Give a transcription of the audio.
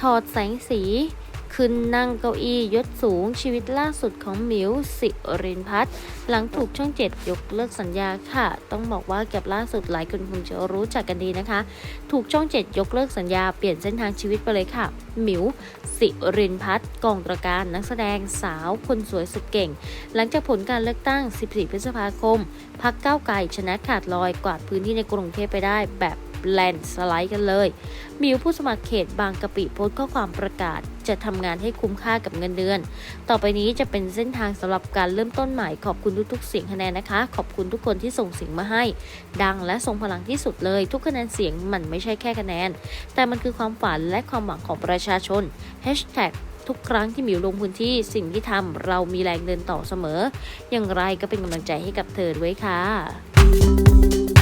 ถอดแสงสี ขึ้นนั่งเก้าอี้ยศสูงชีวิตล่าสุดของหมิวสิรินพัฒน์หลังถูกช่องเจ็ดยกเลิกสัญญาค่ะ ต้องบอกว่าเกับล่าสุดหลายคนคงจะรู้จักกันดีนะคะ ถูกช่องเจ็ดยกเลิกสัญญาเปลี่ยนเส้นทางชีวิตไปเลยค่ะ หมิวสิรินพัฒน์กองตระการนักแสดงสาวคนสวยสุดเก่ง หลังจากผลการเลือกตั้ง 14 พฤษภาคมพักเก้าไกลชนะขาดลอยกวาดพื้นที่ในกรุงเทพไปได้แบบ แลนด์สไลด์กันเลย มิวผู้สมัครเขตบางกะปิโพสต์ข้อความประกาศ จะทำงานให้คุ้มค่ากับเงินเดือน ต่อไปนี้จะเป็นเส้นทางสำหรับการเริ่มต้นใหม่ ขอบคุณทุกๆเสียงคะแนนนะคะ ขอบคุณทุกคนที่ส่งเสียงมาให้ ดังและทรงพลังที่สุดเลย ทุกคะแนนเสียงมันไม่ใช่แค่คะแนน แต่มันคือความฝันและความหวังของประชาชน Hashtag ทุกครั้งที่หมิวลงพื้นที่สิ่งที่ทำเรามีแรงเดินต่อเสมอ อย่างไรก็เป็นกำลังใจให้กับเธอด้วยค่ะ